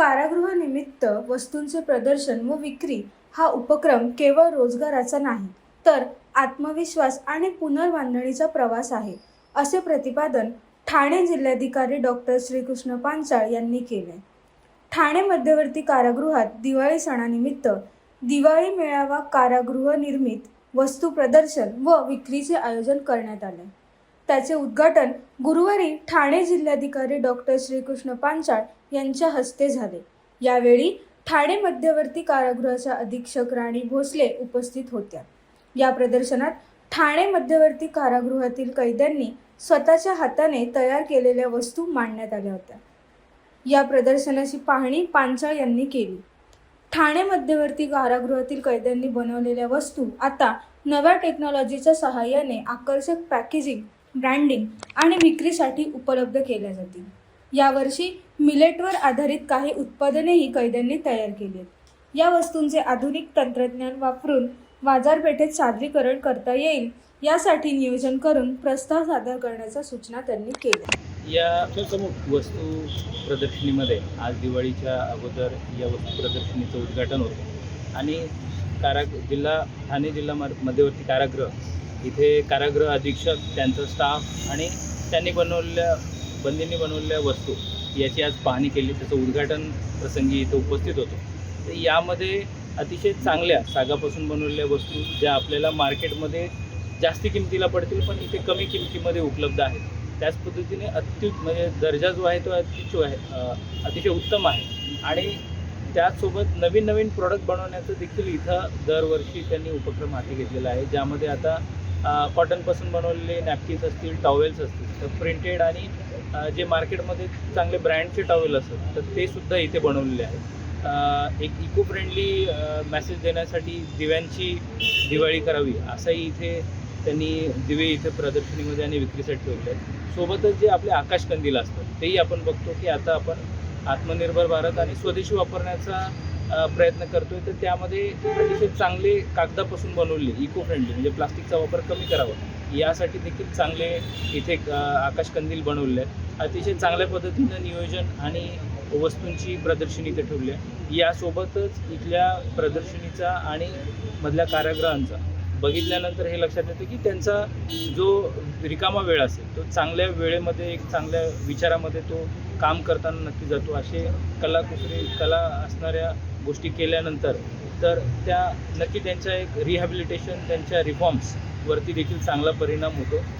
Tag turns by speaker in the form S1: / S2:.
S1: कारागृहानिमित्त वस्तूंचे प्रदर्शन व विक्री हा उपक्रम केवळ रोजगाराचा नाही तर आत्मविश्वास आणि पुनर्बांधणीचा प्रवास आहे असे प्रतिपादन ठाणे जिल्हाधिकारी डॉक्टर श्रीकृष्ण पांचाळ यांनी केले. ठाणे मध्यवर्ती कारागृहात दिवाळी सणानिमित्त दिवाळी मेळावा कारागृह निर्मित वस्तू प्रदर्शन व विक्रीचे आयोजन करण्यात आले. त्याचे उद्घाटन गुरुवारी ठाणे जिल्हाधिकारी डॉक्टर श्रीकृष्ण पांचाळ यांच्या हस्ते झाले. यावेळी ठाणे मध्यवर्ती कारागृहाच्या अधीक्षक राणी भोसले उपस्थित होत्या. या प्रदर्शनात ठाणे मध्यवर्ती कारागृहातील कैद्यांनी स्वतःच्या हाताने तयार केलेल्या वस्तू मांडण्यात आल्या होत्या. या प्रदर्शनाची पाहणी पांचाळ यांनी केली. ठाणे मध्यवर्ती कारागृहातील कैद्यांनी बनवलेल्या वस्तू आता नव्या टेक्नॉलॉजीच्या सहाय्याने आकर्षक पॅकेजिंग ब्रँडिंग आणि विक्रीसाठी उपलब्ध केल्या जातील. यावर्षी मिलेटवर आधारित काही उत्पादनेही कैद्यांनी तयार केली आहेत. या वस्तूंचे आधुनिक तंत्रज्ञान वापरून बाजारपेठेत सादरीकरण करता येईल यासाठी नियोजन करून प्रस्ताव सादर करण्याच्या सूचना त्यांनी केल्या.
S2: या वस्तू प्रदर्शनीमध्ये आज दिवाळीच्या अगोदर या वस्तू प्रदर्शनीचं उद्घाटन होतं. आणि कारा जिल्हा ठाणे जिल्हा मध्यवर्ती कारागृह इथे कारागृह अधीक्षक त्यांचा स्टाफ आणि त्यांनी बनवलेल्या बंदींनी बनवलेल्या वस्तू याची आज पाहणी केली. त्याचं उद्घाटन प्रसंगी इथं उपस्थित होतो. तर यामध्ये अतिशय चांगल्या सागापासून बनवलेल्या वस्तू ज्या आपल्याला मार्केटमध्ये जास्ती किमतीला पडतील पण इथे कमी किमतीमध्ये उपलब्ध आहेत. त्याच पद्धतीने अत्युत म्हणजे दर्जा जो आहे तो अतिशय आहे अतिशय उत्तम आहे. आणि त्याचसोबत नवीन नवीन प्रॉडक्ट बनवण्याचं देखील इथं दरवर्षी त्यांनी उपक्रम हाती घेतलेला आहे ज्यामध्ये आता कॉटनपासून बनवलेले नॅपकिन्स असतील टॉवेल्स असतील तर प्रिंटेड आणि जे मार्केटमध्ये चांगले ब्रँडचे टॉवेल असतात तर ते सुद्धा इथे बनवलेले आहेत. एक इको फ्रेंडली मेसेज देण्यासाठी दिव्यांची दिवाळी करावी असंही इथे त्यांनी दिवे इथे प्रदर्शनीमध्ये आणि विक्रीसाठी ठेवले आहेत. सोबतच जे आपले आकाश कंदील असतात तेही आपण बघतो की आता आपण आत्मनिर्भर भारत आणि स्वदेशी वापरण्याचा प्रयत्न करतोय तर त्यामध्ये अतिशय चांगले कागदापासून बनवले इको फ्रेंडली म्हणजे प्लास्टिकचा वापर कमी करावा. यासाठी देखील चांगले इथे आकाशकंदील बनवले आहेत. अतिशय चांगल्या पद्धतीनं नियोजन आणि वस्तूंची प्रदर्शनी इथे ठेवली आहे. यासोबतच इथल्या प्रदर्शनीचा आणि मधल्या कारागृहांचा बघितल्यानंतर हे लक्षात येतं की त्यांचा जो रिकामा वेळ असेल तो चांगल्या वेळेमध्ये एक चांगल्या विचारामध्ये तो काम करताना नक्की जातो. असे कलाकुसरी कला असणाऱ्या गोष्टी केल्यानंतर तर त्या नक्की त्यांच्या एक रिहॅबिलिटेशन त्यांच्या रिफॉर्म्सवरती देखील चांगला परिणाम होतो.